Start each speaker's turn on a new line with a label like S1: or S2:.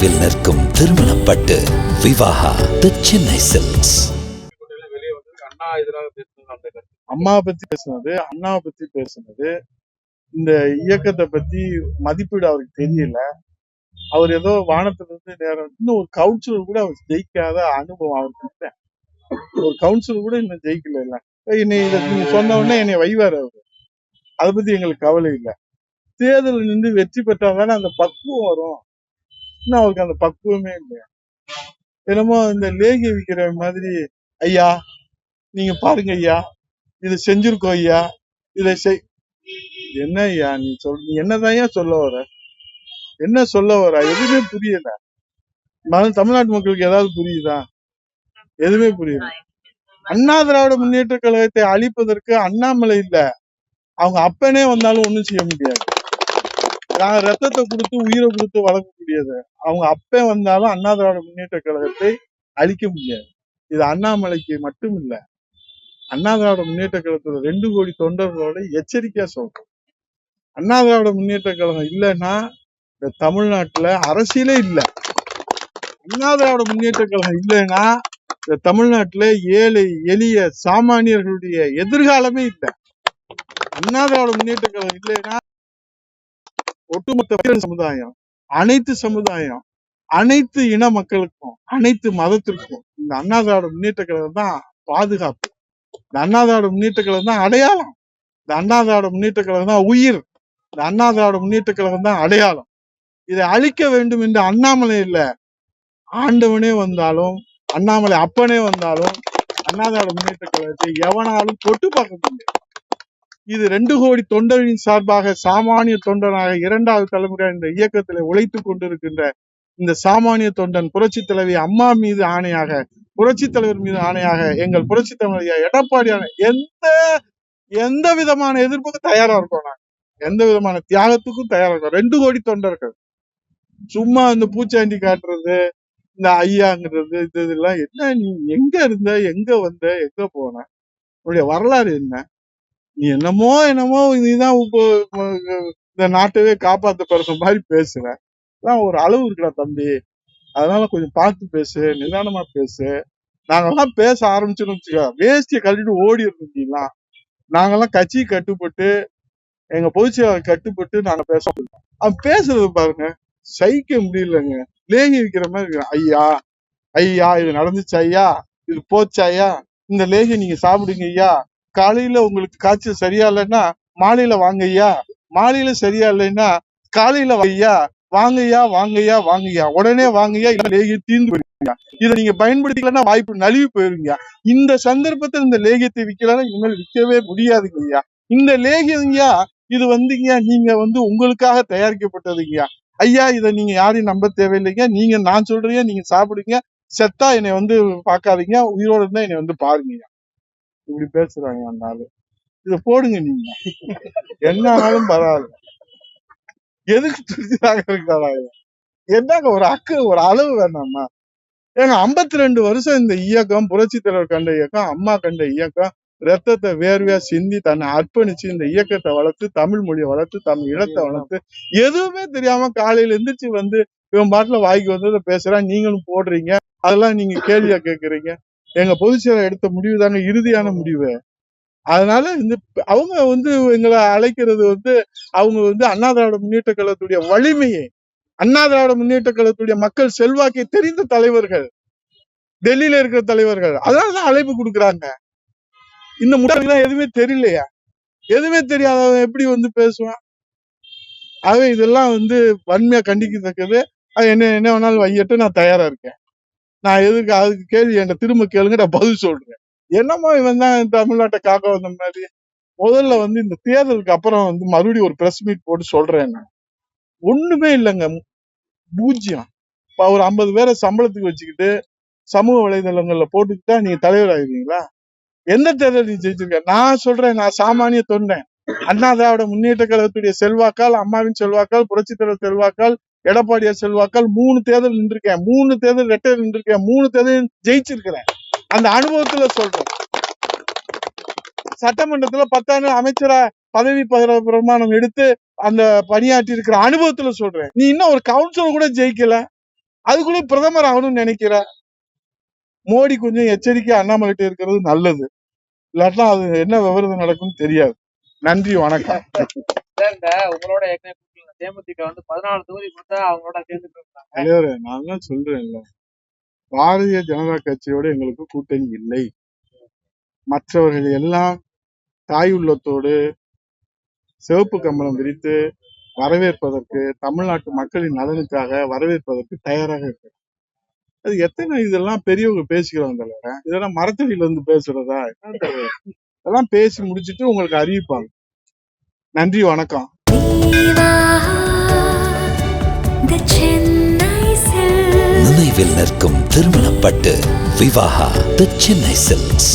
S1: தொலைவில் நிற்கும் திருமணப்பட்டு விவாகா தி சென்னை சில்க்ஸ்
S2: அண்ணா
S3: அம்மாவை பத்தி பேசுனது அண்ணாவை பத்தி பேசுனது இந்த இயக்கத்தை பத்தி மதிப்பீடு அவருக்கு தெரியல. அவர் ஏதோ வானத்திலிருந்து நேரம் இன்னும் ஒரு கவுன்சிலர் கூட அவர் ஜெயிக்காத அனுபவம் அவருக்கு ஒரு கவுன்சிலர் கூட இன்னும் ஜெயிக்கல இல்ல. என்னை இதை நீங்க சொன்ன உடனே என்னை வைவார் அவரு. அதை பத்தி எங்களுக்கு கவலை இல்லை. தேர்தல் நின்று வெற்றி பெற்றாதானே அந்த பக்குவம் வரும். இன்னும் அவருக்கு அந்த பக்குவமே இல்லையா? என்னமோ இந்த லேகி விக்கிற மாதிரி ஐயா நீங்க பாருங்க ஐயா. இதை செஞ்சிருக்கோம் ஐயா. இதை செய் என்ன ஐயா நீ சொல் நீ என்னதான் சொல்ல வர? என்ன சொல்ல வர? எதுவுமே புரியல. தமிழ்நாட்டு மக்களுக்கு ஏதாவது புரியுதா? எதுவுமே புரியல. அண்ணா திராவிட முன்னேற்ற கழகத்தை அழிப்பதற்கு அண்ணாமலை இல்ல. அவங்க அப்பனே வந்தாலும் ஒண்ணும் செய்ய முடியாது. நான் ரத்தத்தை கொடுத்து உயிரை கொடுத்து வளர்க்கக்கூடியது. அவங்க அப்பே வந்தாலும் அண்ணா திராவிட முன்னேற்ற கழகத்தை அழிக்க முடியாது. இது அண்ணாமலைக்கு மட்டும் இல்ல அண்ணா திராவிட முன்னேற்ற கழகத்துல ரெண்டு கோடி தொண்டர்களோட எச்சரிக்கையா சொல்றோம். அண்ணா திராவிட முன்னேற்ற கழகம் இல்லைன்னா இந்த தமிழ்நாட்டுல அரசியலே இல்ல. அண்ணா திராவிட முன்னேற்ற கழகம் இல்லைன்னா இந்த தமிழ்நாட்டுல ஏழை எளிய சாமானியர்களுடைய எதிர்காலமே இல்ல. அண்ணா திராவிட முன்னேற்ற கழகம் இல்லைன்னா ஒட்டுமொத்த சமுதாயம் அனைத்து சமுதாயம் அனைத்து இன மக்களுக்கும் அனைத்து மதத்திற்கும் இந்த அண்ணாதாட முன்னேற்ற கழகம் தான் பாதுகாப்பு. இந்த அண்ணாதாட முன்னேற்ற கழகம் தான் அடையாளம். இந்த அண்ணாதாட முன்னேற்ற கழகம் தான் உயிர். இந்த அண்ணாதாட முன்னேற்ற கழகம் தான் அடையாளம். இதை அழிக்க வேண்டும் என்று அண்ணாமலை இல்ல. ஆண்டவனே வந்தாலும் அண்ணாமலை அப்பனே வந்தாலும் அண்ணாதாட முன்னேற்ற கழகத்தை எவனாலும் தொட்டு பார்க்க முடியாது. இது ரெண்டு கோடி தொண்டரின் சார்பாக சாமானிய தொண்டனாக இரண்டாவது தலைமுறை இந்த இயக்கத்தில் உழைத்துக் கொண்டிருக்கின்ற இந்த சாமானிய தொண்டன் புரட்சி தலைவி அம்மா மீது ஆணையாக புரட்சி தலைவர் மீது ஆணையாக எங்கள் புரட்சி தலைவர் எடப்பாடியான எந்த எந்த விதமான எதிர்ப்புக்கும் தயாரா இருக்கோம் நாங்க. எந்த விதமான தியாகத்துக்கும் தயாரா இருக்கோம். ரெண்டு கோடி தொண்டர்கள். சும்மா இந்த பூச்சாண்டி காட்டுறது இந்த ஐயாங்கிறது இது இதெல்லாம் என்ன நீ எங்க இருந்த எங்க வந்த எங்க போன? உன்னுடைய வரலாறு என்ன? நீ என்னமோ என்னமோ நீதான் இப்போ இந்த நாட்டவே காப்பாத்த போற மாதிரி பேசுற. அதான் ஒரு அளவு இருக்குடா தம்பி. அதனால கொஞ்சம் பார்த்து பேசு நிதானமா பேசு. நாங்கெல்லாம் பேச ஆரம்பிச்சோம்னு வச்சுக்கோ வேஷ்டியை கழட்டிட்டு ஓடி இருந்தீங்களா நாங்கெல்லாம் கட்சி கட்டுப்பட்டு எங்க பொதுச்செயலாளர் கட்டுப்பட்டு நாங்க பேச அவன் பேசுறது பாருங்க சகிக்க முடியலங்க. லேங்கி இருக்கிற மாதிரி ஐயா ஐயா இது நடந்துச்சு ஐயா இது போச்சு ஐயா இந்த லேகி நீங்க சாப்பிடுங்க ஐயா காலையில உங்களுக்கு காய்ச்சல் சரியா இல்லைன்னா மாலையில வாங்க ஐயா மாலையில சரியா இல்லைன்னா காலையில ஐயா வாங்கய்யா வாங்கய்யா வாங்கய்யா. உடனே வாங்கய்யா இல்ல லேகிய தீர்ந்து போயிருங்க இதை நீங்க பயன்படுத்திக்கலன்னா வாய்ப்பு நழுவி போயிருங்க இந்த சந்தர்ப்பத்தில் இந்த லேகியத்தை விற்கலன்னா இனிமேல் விற்கவே முடியாதுங்க ஐயா இந்த லேகியங்கய்யா இது வந்துங்க நீங்க வந்து உங்களுக்காக தயாரிக்கப்பட்டதுங்கய்யா. ஐயா இதை நீங்க யாரையும் நம்ப தேவையில்லைங்க. நீங்க நான் சொல்றீங்க நீங்க சாப்பிடுங்க. செத்தா என்னை வந்து பார்க்காதீங்க. உயிரோட இருந்தா என்னை வந்து பாருங்கய்யா. இப்படி பேசுறாங்க அந்த ஆளு. இத போடுங்க நீங்க. என்ன ஆனாலும் பரவாயில்ல. எதுக்கு துடிச்சாங்க இருக்காங்க என்னங்க ஒரு அக்கு ஒரு அளவு வேணாமா? ஏங்க 52 ரெண்டு வருஷம் இந்த இயக்கம் புரட்சி தலைவர் கண்ட இயக்கம் அம்மா கண்ட இயக்கம் ரத்தத்தை வேர்வையா சிந்தி தன்னை அர்ப்பணிச்சு இந்த இயக்கத்தை வளர்த்து தமிழ் மொழியை வளர்த்து தமிழ் இனத்தை வளர்த்து எதுவுமே தெரியாம காலையில எந்திரிச்சு வந்து இவன் பாட்டுல வாய்க்கு வந்ததை பேசுறான் நீங்களும் போடுறீங்க அதெல்லாம் நீங்க கேள்வியா கேக்குறீங்க? எங்க பொதுச்செயலர் எடுத்த முடிவு தாங்க இறுதியான முடிவு. அதனால இந்த அவங்க வந்து எங்களை அழைக்கிறது வந்து அவங்க வந்து அண்ணா திராவிட முன்னேற்ற கழகத்துடைய வலிமையை அண்ணா திராவிட முன்னேற்ற கழகத்துடைய மக்கள் செல்வாக்கை தெரிந்த தலைவர்கள் டெல்லியில இருக்கிற தலைவர்கள் அதனாலதான் அழைப்பு கொடுக்குறாங்க. இந்த முட்டாளுக்கு எதுவுமே தெரியலையா? எதுவுமே தெரியாதவன் எப்படி வந்து பேசுவான்? ஆகவே இதெல்லாம் வந்து வன்மையா கண்டிக்கத்தக்கது. அது என்ன என்ன வேணாலும் வையட்டு நான் தயாரா இருக்கேன். நான் எதுக்கு அதுக்கு கேள்வி என்கிட்ட திரும்ப கேளுங்க நான் பதில் சொல்றேன். என்னமோ இவன் தான் தமிழ்நாட்டை காக்க வந்த மாதிரி. முதல்ல வந்து இந்த தேர்தலுக்கு அப்புறம் வந்து மறுபடியும் ஒரு பிரஸ் மீட் போட்டு சொல்றேன் நான். ஒண்ணுமே இல்லைங்க. பூஜ்ஜியம். இப்ப ஒரு ஐம்பது பேரை சம்பளத்துக்கு வச்சுக்கிட்டு சமூக வலைதளங்கள்ல போட்டுக்கிட்டா நீங்க தலைவர் ஆயிருவீங்களா எந்த தேர்தல் நீ ஜெயிச்சிருக்க? நான் சொல்றேன் நான் சாமானிய தொண்டேன். அண்ணா திராவிட முன்னேற்ற கழகத்துடைய செல்வாக்கால் அம்மாவின் செல்வாக்கால் புரட்சி தலைவர் செல்வாக்கால் எடப்பாடியார் செல்வாக்கால் மூணு தேர்தல் நின்றுருக்கேன். மூணு தேர்தல் ரெட்டை நின்றுருக்கேன். மூணு தேர்தல் ஜெயிச்சிருக்கிறேன். அந்த அனுபவத்துல சொல்றேன். சட்டமன்றத்துல பத்தாண்டு அமைச்சரா பதவி பர- பிரமாணம் எடுத்து அந்த பணியாற்றி இருக்கிற அனுபவத்துல சொல்றேன். நீ இன்னும் ஒரு கவுன்சிலர் கூட ஜெயிக்கல. அதுக்குள்ள பிரதமர் ஆகணும்னு நினைக்கிற? மோடி கொஞ்சம் எச்சரிக்கை அண்ணாமலைகிட்ட இருக்கிறது நல்லது. இல்லாட்டா அது என்ன விவரம் நடக்கும்னு தெரியாது. நன்றி வணக்கம்.
S2: உங்களோட தேமுதிக வந்து பதினாலு தொகுதி கொடுத்தா அவங்களோட சேர்ந்து போயிருந்தாங்க
S3: தலைவரே நான் தான் சொல்றேன்ல. பாரதிய ஜனதா கட்சியோட எங்களுக்கு கூட்டணி இல்லை. மற்றவர்கள் எல்லாம் தாய் உள்ளத்தோடு சிவப்பு கம்பளம் விரித்து வரவேற்பதற்கு தமிழ்நாட்டு மக்களின் நலனுக்காக வரவேற்பதற்கு தயாராக இருக்கு அது எத்தனை இதெல்லாம் பெரியவங்க பேசிக்கிறோம் தலைவர? இதெல்லாம் மரத்தடியில இருந்து பேசுறதா? இதெல்லாம் பேசி முடிச்சிட்டு உங்களுக்கு அறிவிப்பாங்க. நன்றி வணக்கம்.
S1: நினைவில் நிற்கும் திருமணப்பட்டு விவாகா தி சென்னை சில்க்ஸ்